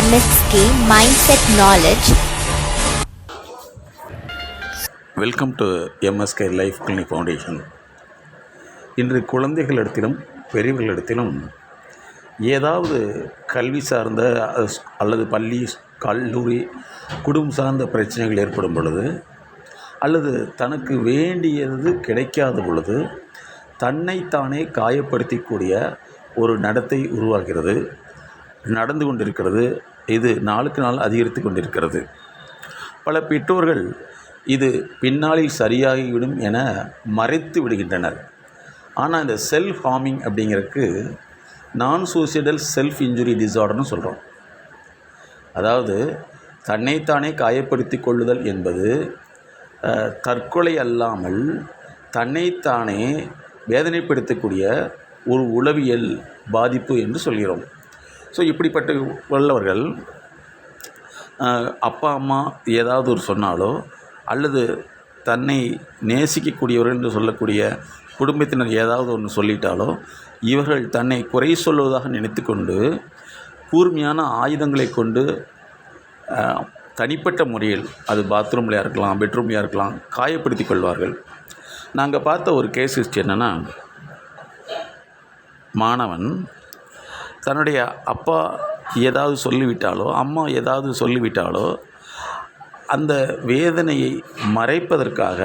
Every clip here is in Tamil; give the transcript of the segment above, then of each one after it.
MSK Mindset Knowledge. Welcome to MSK life clinic foundation இன்று குழந்தைகளிடத்திலும் பெரியவர்களிடத்திலும் ஏதாவது கல்வி சார்ந்த அல்லது பள்ளி கல்லூரி குடும்பம் சார்ந்த பிரச்சனைகள் ஏற்படும் பொழுது அல்லது தனக்கு வேண்டியது கிடைக்காத பொழுது தன்னைத்தானே காயப்படுத்திக்கூடிய ஒரு நடத்தை உருவாகிறது நடந்து கொண்டிருக்கிறது. இது நாளுக்கு நாள் அதிகரித்து கொண்டிருக்கிறது. பல பெற்றோர்கள் இது பின்னாளில் சரியாகிவிடும் என மறைத்து விடுகின்றனர். ஆனால் இந்த செல்ஃப் ஹார்மிங் அப்படிங்கிறதுக்கு நான் சூசைடல் செல்ஃப் இன்ஜுரி டிசார்டர்னு சொல்கிறோம் அதாவது தன்னைத்தானே காயப்படுத்தி கொள்ளுதல் என்பது தற்கொலை அல்லாமல் தன்னைத்தானே வேதனைப்படுத்தக்கூடிய ஒரு உளவியல் பாதிப்பு என்று சொல்கிறோம். ஸோ இப்படிப்பட்ட உள்ளவர்கள் அப்பா அம்மா ஏதாவது ஒரு சொன்னாலோ அல்லது தன்னை நேசிக்கக்கூடியவர்கள் என்று சொல்லக்கூடிய குடும்பத்தினர் ஏதாவது ஒன்று சொல்லிட்டாலோ இவர்கள் தன்னை குறை சொல்வதாக நினைத்துக்கொண்டு கூர்மையான ஆயுதங்களை கொண்டு தனிப்பட்ட முறையில் அது பாத்ரூம்லையாக இருக்கலாம் பெட்ரூம்லையாக இருக்கலாம் காயப்படுத்தி கொள்வார்கள். நாங்கள் பார்த்த ஒரு கேஸ் ஹிஸ்ட்ரி என்னென்னா மாணவன் தன்னுடைய அப்பா ஏதாவது சொல்லிவிட்டாலோ அம்மா ஏதாவது சொல்லிவிட்டாலோ அந்த வேதனையை மறைப்பதற்காக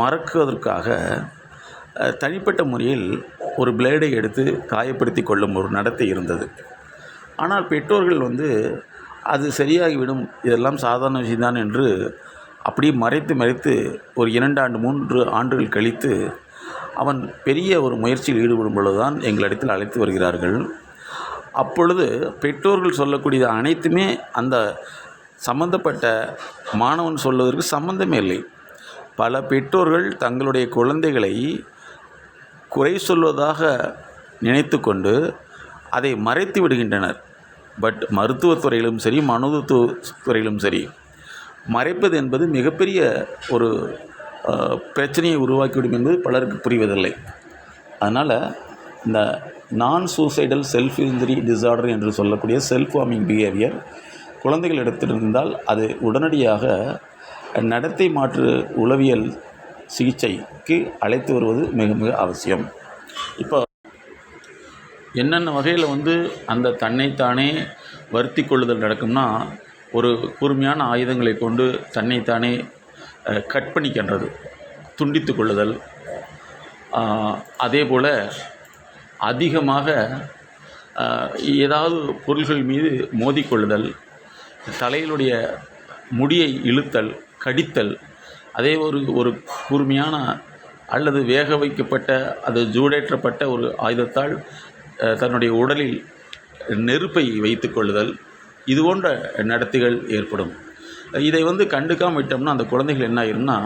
மறக்குவதற்காக தனிப்பட்ட முறையில் ஒரு பிளேடை எடுத்து காயப்படுத்தி கொள்ளும் ஒரு நடத்தை இருந்தது. ஆனால் பெற்றோர்கள் வந்து அது சரியாகிவிடும் இதெல்லாம் சாதாரண விஷயம்தான் என்று அப்படியே மறைத்து மறைத்து ஒரு இரண்டு ஆண்டு மூன்று ஆண்டுகள் கழித்து அவன் பெரிய ஒரு முயற்சியில் ஈடுபடும் பொழுதுதான் எங்களிடத்தில் அழைத்து வருகிறார்கள். அப்பொழுது பெற்றோர்கள் சொல்லக்கூடியது அனைத்துமே அந்த சம்பந்தப்பட்ட மாணவன் சொல்வதற்கு சம்பந்தமே இல்லை. பல பெற்றோர்கள் தங்களுடைய குழந்தைகளை குறை சொல்வதாக நினைத்து கொண்டு அதை மறைத்து விடுகின்றனர். பட் மருத்துவத்துறையிலும் சரி மனோதத்துவ துறையிலும் சரி மறைப்பது என்பது மிகப்பெரிய ஒரு பிரச்சனையை உருவாக்கிவிடும் என்பது பலருக்கு புரிவதில்லை. அதனால் இந்த நான் சூசைடல் செல்ஃப் இன்ஜுரி டிசார்டர் என்று சொல்லக்கூடிய செல்ஃப் வார்மிங் பிஹேவியர் குழந்தைகள் இருந்தால் அது உடனடியாக நடத்தை மாற்று உளவியல் சிகிச்சைக்கு அழைத்து வருவது மிக மிக அவசியம். இப்போ என்னென்ன வகையில் வந்து அந்த தன்னைத்தானே வருத்தி கொள்ளுதல் நடக்கும்னா ஒரு கூர்மையான ஆயுதங்களை கொண்டு தன்னைத்தானே கட் பண்ணிக்கின்றது துண்டித்து கொள்ளுதல் அதே போல் அதிகமாக ஏதாவது பொருள்கள் மீது மோதிக்கொள்ளுதல் தலையிலுடைய முடியை இழுத்தல் கடித்தல் அதே ஒரு ஒரு கூர்மையான அல்லது வேக வைக்கப்பட்ட அது ஜூடேற்றப்பட்ட ஒரு ஆயுதத்தால் தன்னுடைய உடலில் நெருப்பை வைத்து கொள்ளுதல் இது போன்ற நடத்தைகள் ஏற்படும். இதை வந்து கண்டுக்காம விட்டோம்னா அந்த குழந்தைகள் என்ன ஆயிரும்னா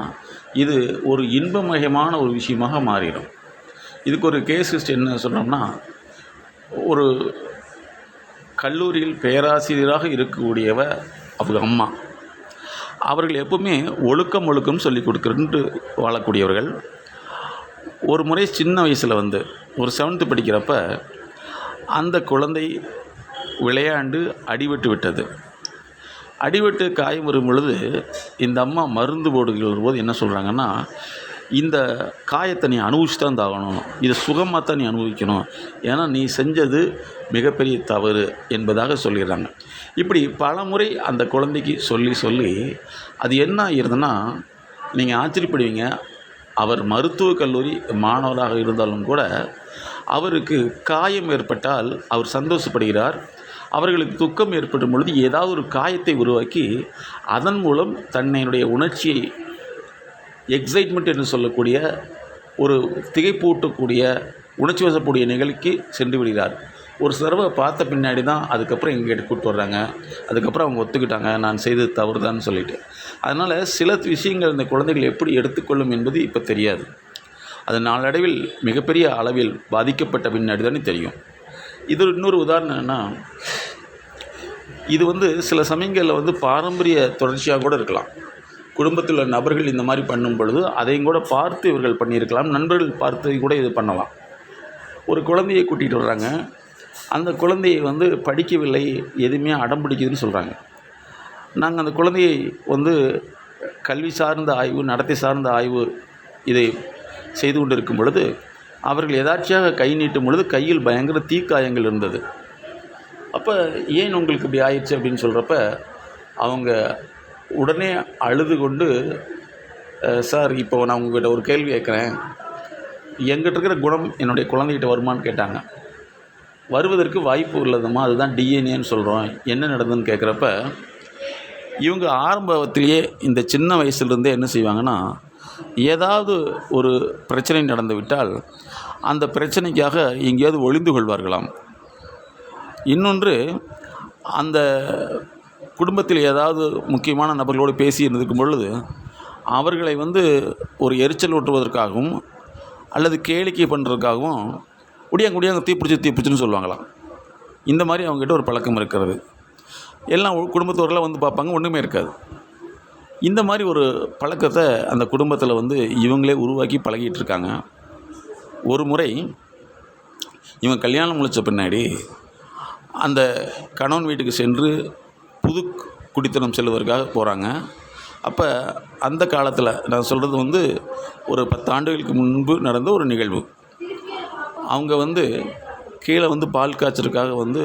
இது ஒரு இன்பமயமான ஒரு விஷயமாக மாறிடும். இதுக்கு ஒரு கேஸ் ஹிஸ்ட் என்ன சொல்கிறோம்னா ஒரு கல்லூரியில் பேராசிரியராக இருக்கக்கூடியவ அவங்க அம்மா. அவர்கள் எப்பவுமே ஒழுக்கம் ஒழுக்கம் சொல்லி கொடுக்குறன்ட்டு வாழக்கூடியவர்கள். ஒரு முறை சின்ன வயசில் வந்து ஒரு செவன்த்து படிக்கிறப்ப அந்த குழந்தை விளையாண்டு அடிபட்டு விட்டது. அடிபட்டு காயம் வரும் பொழுது இந்த அம்மா மருந்து போடுகிற போது என்ன சொல்கிறாங்கன்னா இந்த காயத்தை நீ அனுபவிச்சு தான் தாகணும் இதை சுகமாக தான் நீ அனுபவிக்கணும். ஏன்னா நீ செஞ்சது மிகப்பெரிய தவறு என்பதாக சொல்லிடுறாங்க இப்படி பல முறை அந்த குழந்தைக்கு சொல்லி சொல்லி அது என்ன ஆகிருதுன்னா நீங்கள் ஆச்சரியப்படுவீங்க. அவர் மருத்துவக் கல்லூரி மாணவராக இருந்தாலும் கூட அவருக்கு காயம் ஏற்பட்டால் அவர் சந்தோஷப்படுகிறார். அவர்களுக்கு துக்கம் ஏற்படும் பொழுது ஏதாவது ஒரு காயத்தை உருவாக்கி அதன் மூலம் தன்னுடைய உணர்ச்சியை எக்ஸைட்மெண்ட் என்று சொல்லக்கூடிய ஒரு திகைப்பூட்டக்கூடிய உணர்ச்சி வசக்கூடிய நிகழ்ச்சிக்கு சென்று விடுகிறார். ஒரு தடவை பார்த்த பின்னாடி தான் அதுக்கப்புறம் எங்ககிட்ட கூப்பிட்டு வர்றாங்க. அதுக்கப்புறம் அவங்க ஒத்துக்கிட்டாங்க நான் செய்தது தவறுதான்னு சொல்லிட்டு. அதனால் சில விஷயங்கள் இந்த குழந்தைகள் எப்படி எடுத்துக்கொள்ளும் என்பது இப்போ தெரியாது. அது நாளடைவில் மிகப்பெரிய அளவில் பாதிக்கப்பட்ட பின்னாடி தானே தெரியும். இது இன்னொரு உதாரணம் என்னன்னா இது வந்து சில சமயங்களில் வந்து பாரம்பரிய தொடர்ச்சியாக கூட இருக்கலாம். குடும்பத்தில் உள்ள நபர்கள் இந்த மாதிரி பண்ணும் பொழுது அதையும் கூட பார்த்து இவர்கள் பண்ணியிருக்கலாம். நண்பர்கள் பார்த்து கூட இது பண்ணலாம். ஒரு குழந்தையை கூட்டிகிட்டு வர்றாங்க. அந்த குழந்தையை வந்து படிக்கவில்லை எதுவுமே அடம் பிடிக்குதுன்னு சொல்கிறாங்க நாங்கள் அந்த குழந்தையை வந்து கல்வி சார்ந்த ஆய்வு நடத்தை சார்ந்த ஆய்வு இதை செய்து கொண்டு இருக்கும் பொழுது அவர்கள் எதார்ச்சியாக கை நீட்டும் பொழுது கையில் பயங்கர தீக்காயங்கள் இருந்தது. அப்போ ஏன் உங்களுக்கு இப்படி ஆயிடுச்சு அப்படின்னு சொல்கிறப்ப அவங்க உடனே அழுது கொண்டு சார் இப்போ நான் உங்ககிட்ட ஒரு கேள்வி கேட்குறேன். எங்கிட்ட இருக்கிற குணம் என்னுடைய குழந்தைகிட்ட வருமான்னு கேட்டாங்க. வருவதற்கு வாய்ப்பு உள்ளதுமா? அதுதான் டிஎன்ஏன்னு சொல்கிறோம் என்ன நடந்ததுன்னு கேட்குறப்ப இவங்க ஆரம்பத்திலேயே இந்த சின்ன வயசுலேருந்தே என்ன செய்வாங்கன்னா ஏதாவது ஒரு பிரச்சனை நடந்து விட்டால் அந்த பிரச்சனைக்காக எங்கேயாவது ஒளிந்து கொள்வார்களாம். இன்னொன்று அந்த குடும்பத்தில் ஏதாவது முக்கியமான நபர்களோடு பேசி இருந்திருக்கும் பொழுது அவர்களை வந்து ஒரு எரிச்சல் ஊட்டுவதற்காகவும் அல்லது கேளிக்கை பண்ணுறதுக்காகவும் குடியாங்க குடியாங்க தீப்பிடிச்சு தீப்பிடிச்சுன்னு சொல்லுவாங்களாம். இந்த மாதிரி அவங்ககிட்ட ஒரு பழக்கம் இருக்கிறது. எல்லாம் உ- குடும்பத்தோரெல்லாம் வந்து பார்ப்பாங்க ஒன்றுமே இருக்காது. இந்த மாதிரி ஒரு பழக்கத்தை அந்த குடும்பத்தில் வந்து இவங்களே உருவாக்கி பழகிட்டு இருக்காங்க ஒரு முறை இவன் கல்யாணம் முடித்த பின்னாடி அந்த கணவன் வீட்டுக்கு சென்று புது குடித்தனம் செல்வதற்காக போகிறாங்க அப்போ அந்த காலத்தில் நான் சொல்கிறது வந்து ஒரு பத்து ஆண்டுகளுக்கு முன்பு நடந்த ஒரு நிகழ்வு. அவங்க வந்து கீழே வந்து பால் காய்ச்சறதுக்காக வந்து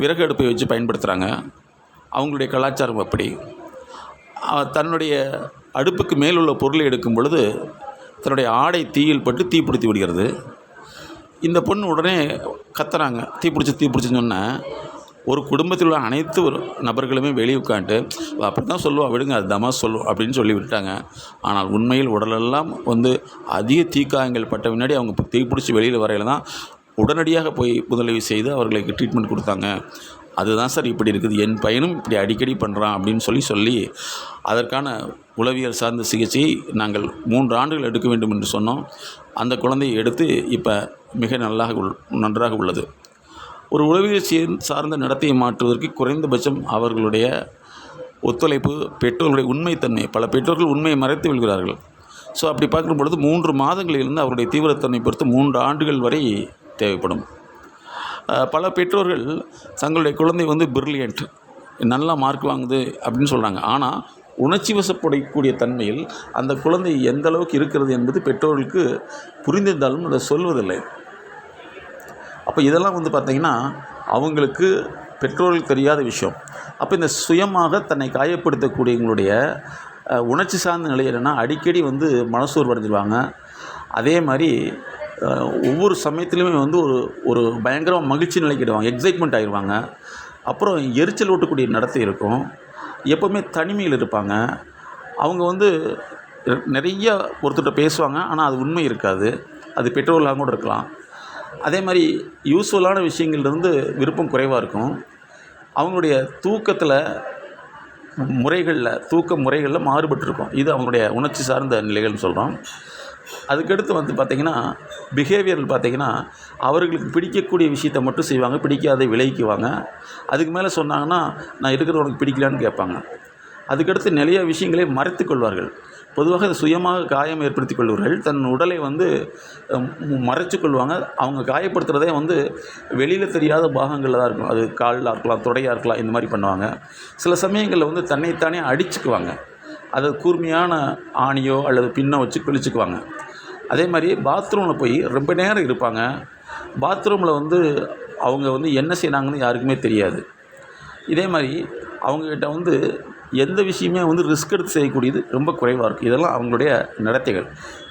விறகு அடுப்பை வச்சு பயன்படுத்துகிறாங்க அவங்களுடைய கலாச்சாரம் அப்படி. தன்னுடைய அடுப்புக்கு மேல் உள்ள பொருளை எடுக்கும் பொழுது தன்னுடைய ஆடை தீயில் பட்டு தீப்பிடித்து விடுகிறது. இந்த பொண்ணு உடனே கத்துறாங்க. தீப்பிடிச்சு தீப்பிடிச்சுன்னு சொன்னால் ஒரு குடும்பத்தில் உள்ள அனைத்து ஒரு நபர்களுமே வெளியே உட்காந்துட்டு அப்படி தான் சொல்லுவோம் விடுங்க அது தமா அப்படின்னு சொல்லி விட்டாங்க ஆனால் உண்மையில் உடலெல்லாம் வந்து அதிக தீக்காயங்கள் பட்ட பின்னாடி அவங்க தீப்பிடிச்சி வெளியில் வரையில் தான் உடனடியாக போய் முதலுதவி செய்து அவர்களுக்கு ட்ரீட்மெண்ட் கொடுத்தாங்க. அதுதான் சார் இப்படி இருக்குது. என் பையனும் இப்படி அடிக்கடி பண்ணுறான் அப்படின்னு சொல்லி சொல்லி அதற்கான உளவியல் சார்ந்த சிகிச்சையை நாங்கள் மூன்று ஆண்டுகள் எடுக்க வேண்டும் என்று சொன்னோம். அந்த குழந்தையை எடுத்து இப்போ மிக நல்லாக உள் நன்றாக உள்ளது. ஒரு உளவியல் சார்ந்த நடத்தையை மாற்றுவதற்கு குறைந்தபட்சம் அவர்களுடைய ஒத்துழைப்பு பெற்றோர்களுடைய உண்மைத்தன்மை. பல பெற்றோர்கள் உண்மையை மறைத்து விடுகிறார்கள். ஸோ அப்படி பார்க்கும் பொழுது மூன்று மாதங்களிலிருந்து அவருடைய தீவிரத்தன்மை பொறுத்து மூன்று ஆண்டுகள் வரை தேவைப்படும். பல பெற்றோர்கள் தங்களுடைய குழந்தை வந்து பிரில்லியன்ட் நல்லா மார்க் வாங்குது அப்படின்னு சொல்கிறாங்க ஆனால் உணர்ச்சி வசப்படக்கூடிய தன்மையில் அந்த குழந்தை எந்த அளவுக்கு இருக்கிறது என்பது பெற்றோர்களுக்கு புரிந்திருந்தாலும் அதை சொல்வதில்லை. அப்போ இதெல்லாம் வந்து பார்த்திங்கன்னா அவங்களுக்கு பெற்றோர்களுக்கு தெரியாத விஷயம். அப்போ இந்த சுயமாக தன்னை காயப்படுத்தக்கூடியவங்களுடைய உணர்ச்சி சார்ந்த நிலை என்னென்னா அடிக்கடி வந்து மனசூர் அடைஞ்சிருவாங்க. அதே மாதிரி ஒவ்வொரு சமயத்துலையுமே வந்து ஒரு ஒரு பயங்கரமாக மகிழ்ச்சி நிலைக்கிடுவாங்க எக்ஸைட்மெண்ட் ஆகிடுவாங்க அப்புறம் எரிச்சல் ஓட்டக்கூடிய நடத்தை இருக்கும். எப்போவுமே தனிமையில் இருப்பாங்க. அவங்க வந்து நிறைய ஒருத்தர்கிட்ட பேசுவாங்க. ஆனால் அது உண்மை இருக்காது. அது பெற்றோர்களாக கூட இருக்கலாம். அதே மாதிரி யூஸ்ஃபுல்லான விஷயங்கள்லேருந்து விருப்பம் குறைவாக இருக்கும். அவங்களுடைய தூக்கத்தில் முறைகளில் தூக்க முறைகளில் மாறுபட்டிருக்கும். இது அவங்களுடைய உணர்ச்சி சார்ந்த நிலைகள்னு சொல்கிறோம் அதுக்கடுத்து வந்து பார்த்திங்கன்னா பிஹேவியர் பார்த்திங்கன்னா அவர்களுக்கு பிடிக்கக்கூடிய விஷயத்தை மட்டும் செய்வாங்க. பிடிக்காத விளைவிக்குவாங்க. அதுக்கு மேலே சொன்னாங்கன்னா நான் இருக்கிறது உனக்கு பிடிக்கலான்னு கேட்பாங்க. அதுக்கடுத்து நிறைய விஷயங்களை மறைத்து கொள்வார்கள். பொதுவாக சுயமாக காயம் ஏற்படுத்தி கொள்வார்கள் தன் உடலை வந்து மறைச்சு கொள்வாங்க. அவங்க காயப்படுத்துகிறதே வந்து வெளியில் தெரியாத பாகங்களில் தான் இருக்கும். அது காலில் இருக்கலாம் தொடையாக இருக்கலாம் இந்த மாதிரி பண்ணுவாங்க. சில சமயங்களில் வந்து தன்னைத்தானே அடிச்சுக்குவாங்க. அது கூர்மையான ஆணியோ அல்லது பின்னோ வச்சு கிழிச்சுக்குவாங்க. அதே மாதிரி பாத்ரூமில் போய் ரொம்ப நேரம் இருப்பாங்க. பாத்ரூமில் வந்து அவங்க வந்து என்ன செய்கிறாங்கன்னு யாருக்குமே தெரியாது. இதே மாதிரி அவங்கக்கிட்ட வந்து எந்த விஷயமே வந்து ரிஸ்க் எடுத்து செய்யக்கூடியது ரொம்ப குறைவாக இருக்கும் இதெல்லாம் அவங்களுடைய நடத்தைகள்.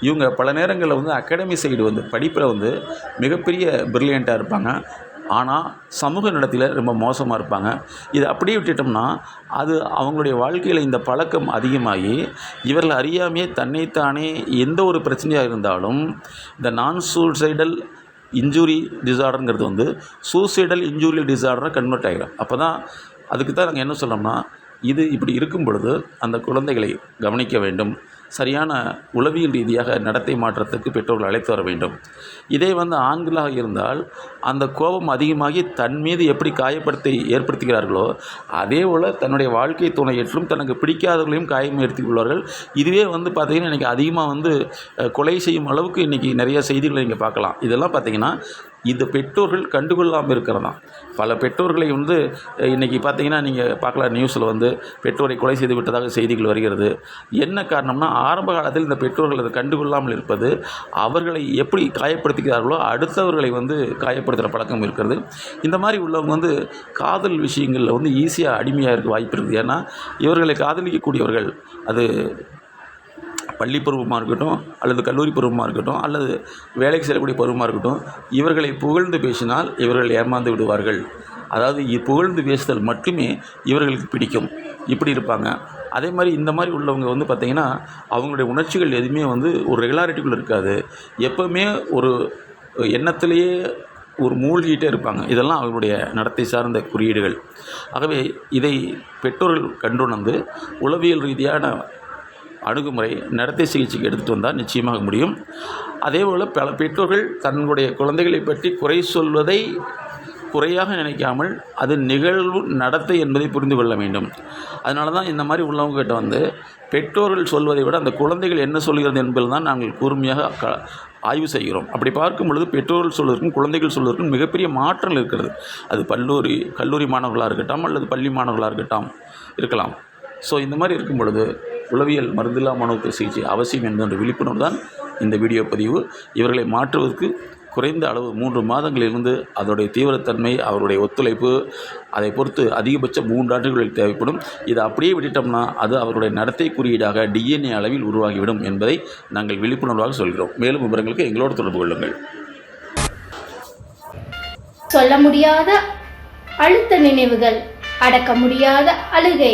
இவங்க பல நேரங்களில் வந்து அகாடமி சைடு வந்து படிப்பில் வந்து மிகப்பெரிய பிரில்லியண்ட்டாக இருப்பாங்க. ஆனால் சமூக நடத்தையில் ரொம்ப மோசமாக இருப்பாங்க. இதை அப்படியே விட்டுட்டோம்னா அது அவங்களுடைய வாழ்க்கையில் இந்த பழக்கம் அதிகமாகி இவர்கள் அறியாமையே தன்னைத்தானே எந்த ஒரு பிரச்சனையாக இருந்தாலும் இந்த நான் சூசைடல் இன்ஜூரி டிசார்டருங்கிறது வந்து சூசைடல் இன்ஜூரி டிசார்டராக கன்வெர்ட் ஆகிடும் அப்போ தான் அதுக்கு தான் நாங்கள் என்ன சொல்லோம்னா இது இப்படி இருக்கும் பொழுது அந்த குழந்தைகளை கவனிக்க வேண்டும். சரியான உளவியல் ரீதியாக நடத்தை மாற்றத்துக்கு பெற்றோர்கள் அழைத்து வர வேண்டும். இதே வந்து ஆண்களாக இருந்தால் அந்த கோபம் அதிகமாகி தன் மீது எப்படி காயப்படுத்தி ஏற்படுத்துகிறார்களோ அதே போல் தன்னுடைய வாழ்க்கை துணையற்றும் தனக்கு பிடிக்காதவர்களையும் காயம் ஏற்படுத்திக் இதுவே வந்து பார்த்திங்கன்னா இன்றைக்கி அதிகமாக வந்து கொலை செய்யும் அளவுக்கு இன்றைக்கி நிறைய செய்திகளை நீங்கள் பார்க்கலாம். இதெல்லாம் பார்த்திங்கன்னா இந்த பெற்றோர்கள் கண்டுகொள்ளாமல் இருக்கிறதாம் பல பெற்றோர்களை வந்து இன்றைக்கி பார்த்தீங்கன்னா நீங்கள் பார்க்கலாம் நியூஸில் வந்து பெற்றோரை கொலை செய்து விட்டதாக செய்திகள் வருகிறது. என்ன காரணம்னா ஆரம்ப காலத்தில் இந்த பெற்றோர்கள் அதை கண்டுகொள்ளாமல் இருப்பது அவர்களை எப்படி காயப்படுத்துகிறார்களோ அடுத்தவர்களை வந்து காயப்படுத்துகிற பழக்கம் இருக்கிறது. இந்த மாதிரி உள்ளவங்க வந்து காதல் விஷயங்களில் வந்து ஈஸியாக அடிமையாக இருக்க வாய்ப்பு இருக்குது. ஏன்னா இவர்களை காதலிக்கக்கூடியவர்கள் அது பள்ளி பருவமாக இருக்கட்டும் அல்லது கல்லூரி பருவமாக இருக்கட்டும் அல்லது வேலைக்கு செல்லக்கூடிய பருவமாக இருக்கட்டும் இவர்களை புகழ்ந்து பேசினால் இவர்கள் ஏமாந்து விடுவார்கள். அதாவது புகழ்ந்து பேசுதல் மட்டுமே இவர்களுக்கு பிடிக்கும். இப்படி இருப்பாங்க. அதே மாதிரி இந்த மாதிரி உள்ளவங்க வந்து பார்த்திங்கன்னா அவங்களுடைய உணர்ச்சிகள் எதுவுமே வந்து ஒரு ரெகுலாரிட்டிக்குள்ளே இருக்காது. எப்போவுமே ஒரு எண்ணத்திலேயே ஒரு மூழ்கிட்டே இருப்பாங்க. இதெல்லாம் அவர்களுடைய நடத்தை சார்ந்த குறியீடுகள். ஆகவே இதை பெற்றோர்கள் கண்டுணர்ந்து உளவியல் ரீதியான அணுகுமுறை நடத்தை சிகிச்சைக்கு எடுத்துகிட்டு வந்தால் நிச்சயமாக முடியும். அதேபோல் பல பெற்றோர்கள் தன்னுடைய குழந்தைகளை பற்றி குறை சொல்வதை குறையாக நினைக்காமல் அது நிகழ்வு நடத்தை என்பதை புரிந்து கொள்ள வேண்டும். அதனால தான் இந்த மாதிரி உள்ளவங்ககிட்ட வந்து பெற்றோர்கள் சொல்வதை விட அந்த குழந்தைகள் என்ன சொல்கிறது என்பது தான் நாங்கள் கூர்மையாக க ஆய்வு செய்கிறோம். அப்படி பார்க்கும் பொழுது பெற்றோர்கள் சொல்வதற்கும் குழந்தைகள் சொல்வதற்கும் மிகப்பெரிய மாற்றங்கள் இருக்கிறது. அது பல்லூரி கல்லூரி மாணவர்களாக இருக்கட்டும் அல்லது பள்ளி மாணவர்களாக இருக்கட்டும் இருக்கலாம். ஸோ இந்த மாதிரி இருக்கும் பொழுது உளவியல் மருந்தில்லா மனோத்துவ சிகிச்சை அவசியம் என்கின்ற விழிப்புணர்வு தான் இந்த வீடியோ பதிவு. இவர்களை மாற்றுவதற்கு குறைந்த அளவு மூன்று மாதங்களிலிருந்து அதோடைய தீவிரத்தன்மை அவருடைய ஒத்துழைப்பு அதை பொறுத்து அதிகபட்சம் மூன்று ஆண்டுகளில் தேவைப்படும். இதை அப்படியே விட்டுட்டோம்னா அது அவருடைய நடத்தை குறியீடாக டிஎன்ஏ அளவில் உருவாகிவிடும் என்பதை நாங்கள் விழிப்புணர்வாக சொல்கிறோம். மேலும் விவரங்களுக்கு எங்களோடு தொடர்பு கொள்ளுங்கள். சொல்ல முடியாத அழுத்த நினைவுகள் அடக்க முடியாத அழுகை.